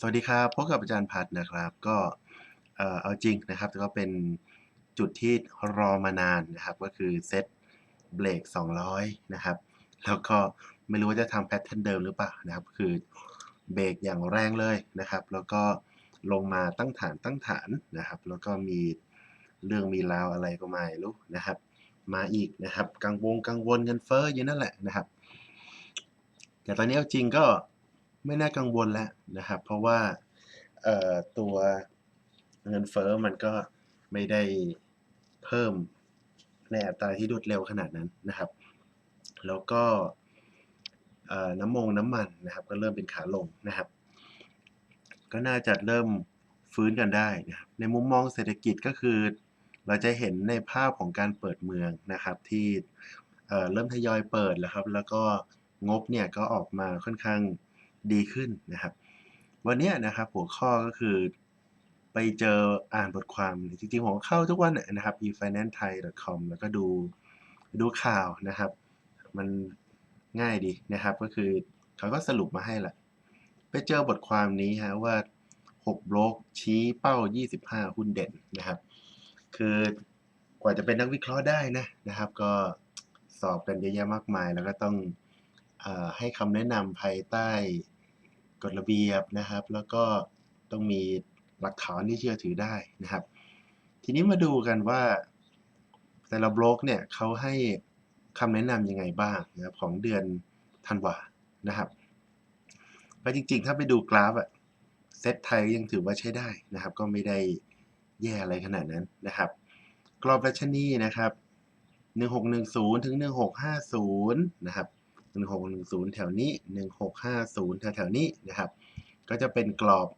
สวัสดีครับพบกับอาจารย์พัดนะครับ ก็เอาจริงนะครับก็เป็นจุดที่รอมานานนะครับ ก็คือเซตเบรก200 นะครับ แล้วก็ไม่รู้ว่าจะทำแพทเทิร์นเดิมหรือเปล่านะครับ คือเบรกอย่างแรงเลยนะครับ แล้วก็ลงมาตั้งฐานตั้งฐานนะครับ แล้วก็มีเรื่องมีราวอะไรก็ไม่รู้นะครับ มาอีกนะครับ กังวลกังวลเงินเฟ้ออยู่นั่นแหละนะครับ แต่ตอนนี้เอาจริงก็ ไม่น่ากังวลแล้วนะครับ เพราะว่าตัวเงินเฟ้อมันก็ไม่ได้เพิ่มในอัตราที่รวดเร็วขนาดนั้นนะครับ แล้วก็น้ำมงน้ำมันนะครับ ก็เริ่มเป็นขาลงนะครับ ก็น่าจะเริ่มฟื้นกันได้นะครับ ในมุมมองเศรษฐกิจก็คือ เราจะเห็นในภาพของการเปิดเมืองนะครับ ที่เเริ่มทยอยเปิดแล้วครับ แล้วก็งบเนี่ยก็ออกมาค่อนข้าง ดีขึ้นนะครับ วันนี้นะครับหัวข้อก็คือไปเจออ่านบทความ จริงๆผมเข้าทุกวันนะครับ efinancethai.com แล้วก็ดูดูข่าวนะครับ มันง่ายดีนะครับ ก็คือเขาก็สรุปมาให้ละไปเจอบทความนี้ฮะว่า6บล็อกชี้เป้า 25 หุ้นเด่นนะครับ คือกว่าจะเป็นนักวิเคราะห์ได้นะนะครับ ก็สอบกันเยอะแยะมากมาย แล้วก็ต้องอให้คำแนะนำภายใต้ กฎระเบียบนะครับ แล้วก็ต้องมีหลักฐานที่เชื่อถือได้นะครับ ทีนี้มาดูกันว่า แต่ละบล็อกเนี่ยเขาให้คำแนะนำยังไงบ้างนะครับของเดือนธันวานะครับก็จริงๆ ถ้าไปดูกราฟอะเซตไทยยังถือว่าใช้ได้นะครับ ก็ไม่ได้แย่อะไรขนาดนั้นนะครับ กรอบดัชนีนะครับ 1610 ถึง 1650 นะครับ 1610 แถวนี้ 1650 แถวๆนี้นะครับ ก็จะเป็นกรอบ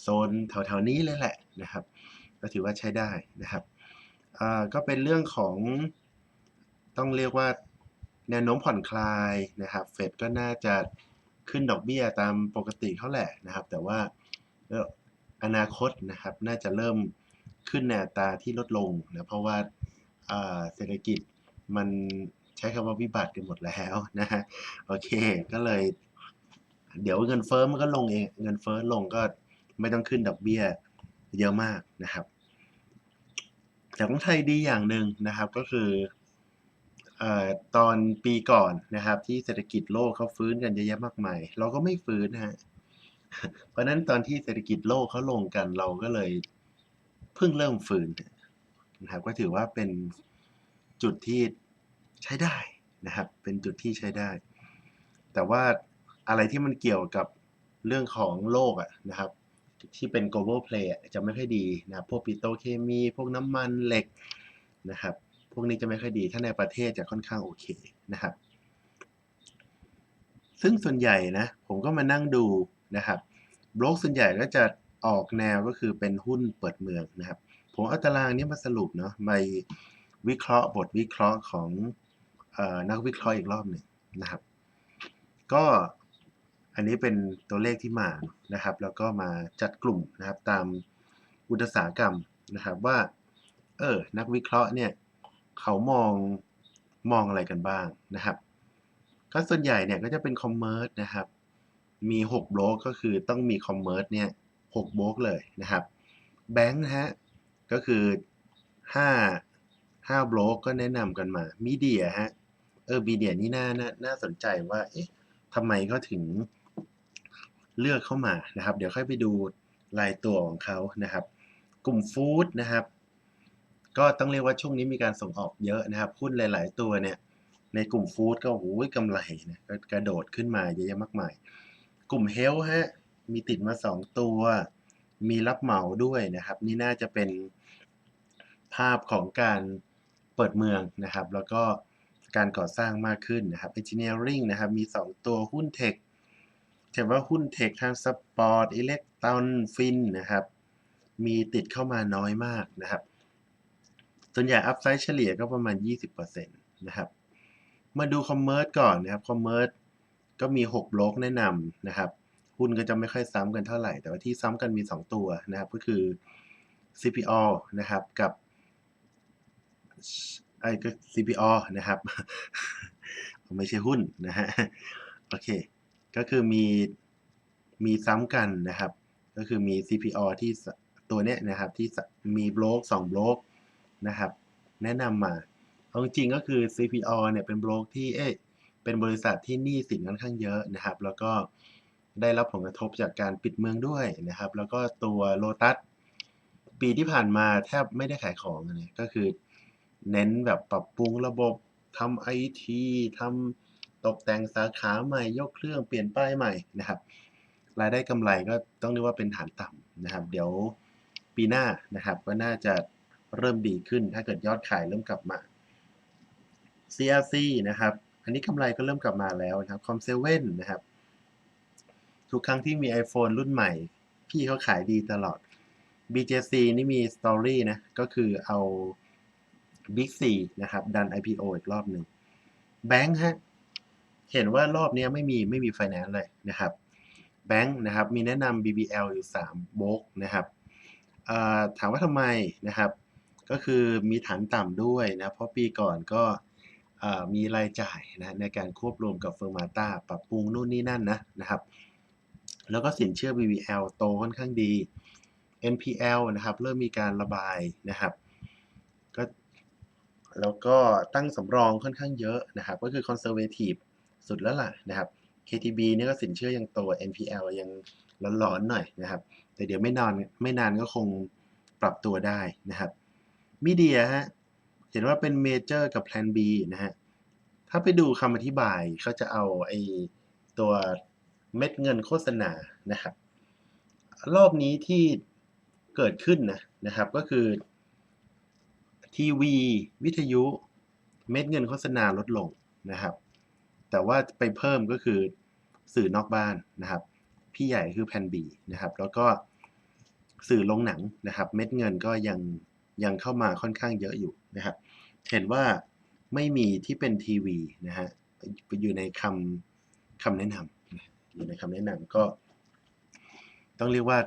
โซนแถวๆนี้เลยแหละนะครับ ก็ถือว่าใช้ได้นะครับก็เป็นเรื่องของต้องเรียกว่าแนวโน้มผ่อนคลายนะครับเฟดก็น่าจะขึ้นดอกเบี้ยตามปกติเขาแหละนะครับ แต่ว่าอนาคตนะครับน่าจะเริ่มขึ้นในอัตาที่ลดลงนะเพราะว่าเศรษฐกิจมัน ใช้คำว่าวิบัติกันหมดแล้วนะฮะโอเค ก็เลย เดี๋ยวเงินเฟ้อมันก็ลงเองเงินเฟ้อลงก็ไม่ต้องขึ้นดอกเบี้ยเยอะมากนะครับแต่ของไทยดีอย่างหนึ่งนะครับก็คืออตอนปีก่อนนะครับ ที่เศรษฐกิจโลกเขาฟื้นกันเยอะแยะมากมายเราก็ไม่ฟื้นนะฮะเพราะฉะนั้นตอนที่เศรษฐกิจโลกเขาลงกันเราก็เลยเพิ่งเริ่มฟื้นนะครับ ก็ถือว่าเป็นจุดที่ ใช้ได้นะครับ เป็นจุดที่ใช้ได้ แต่ว่าอะไรที่มันเกี่ยวกับเรื่องของโลกอะนะครับ ที่เป็น global play จะไม่ค่อยดีนะพวกปิโตรเคมี พวกน้ำมันเหล็กนะครับ พวกนี้จะไม่ค่อยดี ถ้าในประเทศจะค่อนข้างโอเคนะครับ ซึ่งส่วนใหญ่นะ ผมก็มานั่งดูนะครับบล็อกส่วนใหญ่ก็จะออกแนวก็คือเป็นหุ้นเปิดเมืองนะครับ ผมเอาตารางนี้มาสรุปเนาะไปวิเคราะห์บทวิเคราะห์ของ นักวิเคราะห์อีกรอบหนึ่งนะครับ ก็อันนี้เป็นตัวเลขที่มานะครับ แล้วก็มาจัดกลุ่มนะครับตามอุตสาหกรรมนะครับว่า เออ นักวิเคราะห์เนี่ยเขามองมองอะไรกันบ้างนะครับ ก็ส่วนใหญ่เนี่ยก็จะเป็นคอมเมอร์สนะครับ มี6บล็อกก็คือต้องมีคอมเมอร์สเนี่ย6บล็อกเลยนะครับแบงค์นะฮะก็คือ5 5บล็อกก็แนะนำกันมามีเดียฮะ เออมีเดียนี่น่าน่าน่าสนใจว่า เอ๊ะทำไมเขาถึงเลือกเข้ามานะครับ เดี๋ยวค่อยไปดูรายตัวของเขานะครับ กลุ่มฟู้ดนะครับ ก็ต้องเรียกว่าช่วงนี้มีการส่งออกเยอะนะครับหุ้นหลาย ๆ ตัวเนี่ยในกลุ่มฟู้ดก็โอ้ยกำไรนะก็กระโดดขึ้นมาเยอะแยะมากมาย กลุ่มเฮลท์ฮะมีติดมา 2 ตัว มีรับเหมาด้วยนะครับ นี่น่าจะเป็นภาพของการเปิดเมืองนะครับ แล้วก็ การก่อสร้างมากขึ้นนะครับ Engineering นะครับ มี 2 ตัวหุ้นเทคแต่ว่าหุ้นเทคทางสปอร์ตอิเล็กตรอนฟินนะครับ มีติดเข้ามาน้อยมากนะครับ ส่วนใหญ่อัพไซด์เฉลี่ยก็ประมาณ 20%นะครับ มาดูคอมเมอร์สก่อนนะครับ คอมเมอร์สก็มี 6 บล็อกแนะนำนะครับ หุ้นก็จะไม่ค่อยซ้ำกันเท่าไหร่ แต่ว่าที่ซ้ำกันมี 2 ตัวนะครับ ก็คือ CPO นะครับ กับ ไอ้ก็ CPO นะครับ ไม่ใช่หุ้นนะฮะโอเค ก็คือมีมีซ้ำกันนะครับ ก็คือมี CPO ที่ตัวเนี้ยนะครับที่มีบล็อก2บล็อกนะครับ แนะนำมาเอาจริงก็คือ CPO เนี่ยเป็นบล็อกที่เอ๊ะเป็นบริษัทที่หนี้สินค่อนข้างเยอะนะครับ แล้วก็ได้รับผลกระทบจากการปิดเมืองด้วยนะครับ แล้วก็ตัวโลตัสปีที่ผ่านมาแทบไม่ได้ขายของเลยก็คือ เน้นแบบปรับปรุงระบบทำไอทีทำตกแต่งสาขาใหม่ยกเครื่องเปลี่ยนป้ายใหม่นะครับ รายได้กำไรก็ต้องเรียกว่าเป็นฐานต่ำนะครับ เดี๋ยวปีหน้านะครับก็น่าจะเริ่มดีขึ้น ถ้าเกิดยอดขายเริ่มกลับมา CRC นะครับ อันนี้กำไรก็เริ่มกลับมาแล้วนะครับ Com7 นะครับ ทุกครั้งที่มี iPhone รุ่นใหม่ พี่เขาขายดีตลอด BJC นี่มีสตอรี่นะ ก็คือเอา Big 4นะครับ ดัน IPO อีกรอบหนึ่งแบงค์ฮะเห็นว่ารอบนี้ไม่มีไม่มีไฟแนนซ์เลยนะครับแบงค์นะครับมีแนะนำ BBL อยู่3โบกนะครับถามว่าทำไมนะครับ ก็คือมีฐานต่ำด้วยนะ เพราะปีก่อนก็มีรายจ่ายนะในการควบรวมกับเฟอร์มาตาปรับปรุงนู่นนี่นั่นนะนะครับ แล้วก็สินเชื่อ BBL โตค่อนข้างดี NPL นะครับ เริ่มมีการระบายนะครับ แล้วก็ตั้งสำรองค่อนข้างเยอะนะครับ ก็คือ conservative สุดแล้วล่ะนะครับ KTB นี่ก็สินเชื่อยังโต NPL ยังร้อนๆหน่อยนะครับ แต่เดี๋ยวไม่นานไม่นานก็คงปรับตัวได้นะครับมีเดียฮะเห็นว่าเป็นเมเจอร์กับ Plan B นะฮะถ้าไปดูคำอธิบายเขาจะเอาไอ้ตัวเม็ดเงินโฆษณานะครับ รอบนี้ที่เกิดขึ้นนะนะครับก็คือ ทีวี วิทยุ เม็ดเงินโฆษณาลดลงนะครับ แต่ว่าไปเพิ่มก็คือสื่อนอกบ้านนะครับ พี่ใหญ่คือแผ่นบีนะครับ แล้วก็สื่อลงหนังนะครับ เม็ดเงินก็ยังยังเข้ามาค่อนข้างเยอะอยู่นะครับ เห็นว่าไม่มีที่เป็นทีวีนะฮะอยู่ในคำคำแนะนำอยู่ในคำแนะนำก็ ต้องเรียกว่า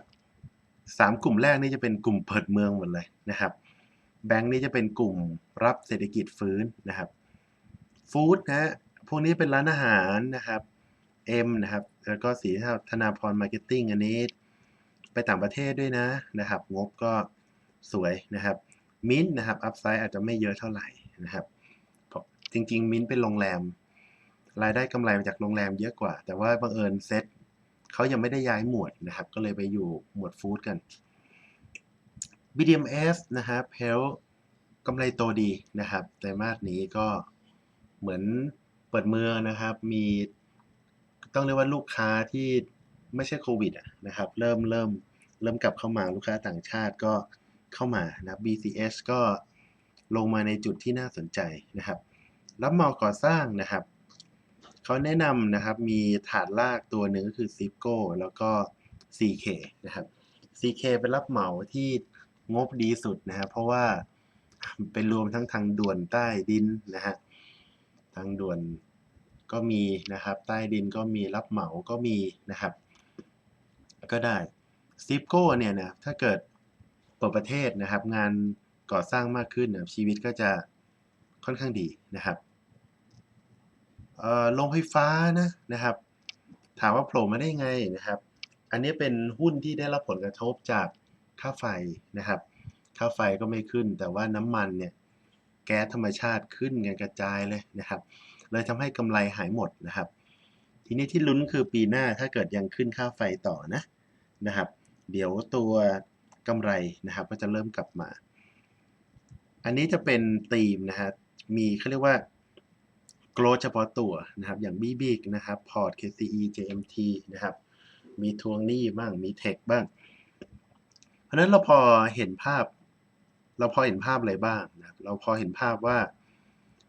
สามกลุ่มแรกนี่จะเป็นกลุ่มเปิดเมืองหมดเลยนะครับ แบงค์นี่จะเป็นกลุ่มรับเศรษฐกิจฟื้นนะครับฟู้ดนะฮะพวกนี้เป็นร้านอาหารนะครับเอ็มนะครับ แล้วก็สีธนาพรมาร์เก็ตติ้งอันนี้ไปต่างประเทศด้วยนะนะครับ งบก็สวยนะครับมินนะครับอัพไซด์อาจจะไม่เยอะเท่าไหร่นะครับจริง ๆ มินเป็นโรงแรม รายได้กำไรมาจากโรงแรมเยอะกว่า แต่ว่าบังเอิญเซ็ตเขายังไม่ได้ย้ายหมวดนะครับ ก็เลยไปอยู่หมวดฟู้ดกัน BDMs นะครับเฮลกำไรโตดีนะครับแต่มาสนี้ก็เหมือนเปิดเมืองนะครับ มีต้องเรียกว่าลูกค้าที่ไม่ใช่โควิดนะครับ เริ่มเริ่มเริ่มกลับเข้ามาลูกค้าต่างชาติก็เข้ามานะ BCS ก็ลงมาในจุดที่น่าสนใจนะครับ รับเหมาก่อสร้างนะครับ เขาแนะนำนะครับ มีฐานลากตัวหนึ่งก็คือ c i p c o แล้วก็ CK นะครับ CK เป็นรับเหมาที่ งบดีสุดนะครับเพราะว่าเป็นรวมทั้งทางด่วนใต้ดินนะฮะทางด่วนก็มีนะครับใต้ดินก็มีรับเหมาก็มีนะครับ ก็ได้ซิปโก้เนี่ยนะถ้าเกิดเปิดประเทศนะครับ งานก่อสร้างมากขึ้นนะชีวิตก็จะค่อนข้างดีนะครับโรงไฟฟ้านะนะครับ ถามว่าโผล่มาได้ไงนะครับ อันนี้เป็นหุ้นที่ได้รับผลกระทบจาก ค่าไฟนะครับ ค่าไฟก็ไม่ขึ้น แต่ว่าน้ำมันเนี่ยแก๊สธรรมชาติขึ้นกันกระจายเลยนะครับ เลยทำให้กำไรหายหมดนะครับ ทีนี้ที่ลุ้นคือปีหน้าถ้าเกิดยังขึ้นค่าไฟต่อนะนะครับ เดี๋ยวตัวกำไรนะครับ ก็จะเริ่มกลับมา อันนี้จะเป็นธีมนะฮะมีเขาเรียกว่าโกลเฉพาะตัวนะครับอย่าง b b กนะครับพอร์ต KCE JMT นะครับมีทวงหนี้บ้างมีเทคบ้าง เพราะนั้นเราพอเห็นภาพ เราพอเห็นภาพอะไรบ้างนะเราพอเห็นภาพว่า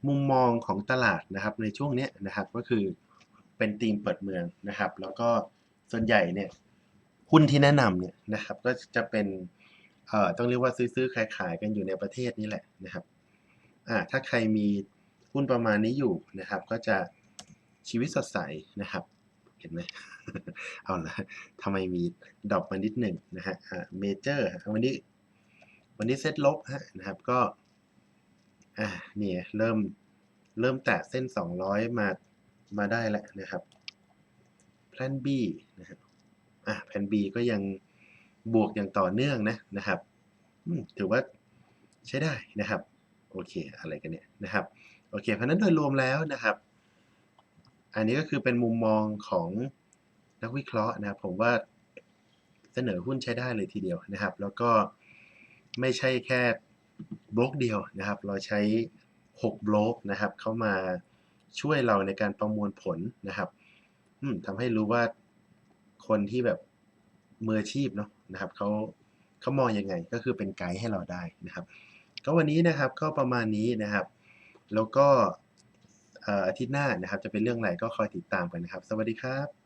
มุมมองของตลาดนะครับในช่วงนี้นะครับก็คือเป็นธีมเปิดเมืองนะครับ แล้วก็ส่วนใหญ่เนี่ยหุ้นที่แนะนำเนี่ยนะครับก็จะเป็นเอ่อต้องเรียกว่าซื้อๆขายๆกันอยู่ในประเทศนี่แหละนะครับอ่าถ้าใครมีหุ้นประมาณนี้อยู่นะครับ ก็จะชีวิตสดใสนะครับ เห็นไหมเอาละทำไมมีดรอปมานิดหนึ่งนะฮะอ่าเมเจอร์วันนี้วันนี้เซ็ตลบฮะนะครับก็อ่าเนี่ยเริ่มเริ่มแตะเส้น 200 มามาได้แล้วนะครับแพลน B นะครับอะแพลน B ก็ยังบวกอย่างต่อเนื่องนะนะครับถือว่าใช้ได้นะครับ โอเค อะไรกันเนี่ยนะครับ โอเค เพราะนั้นโดยรวมแล้วนะครับ อันนี้ก็คือเป็นมุมมองของนักวิเคราะห์นะครับผมว่าเสนอหุ้นใช้ได้เลยทีเดียวนะครับ แล้วก็ไม่ใช่แค่บล็อกเดียวนะครับ เราใช้ 6 บล็อกนะครับ เข้ามาช่วยเราในการประมวลผลนะครับทำให้รู้ว่าคนที่แบบมืออาชีพเนาะนะครับเขาเขามองยังไงก็คือเป็นไกด์ให้เราได้นะครับ ก็วันนี้นะครับก็ประมาณนี้นะครับ แล้วก็ อาทิตย์หน้านะครับ จะเป็นเรื่องอะไรก็คอยติดตามกันนะครับ สวัสดีครับ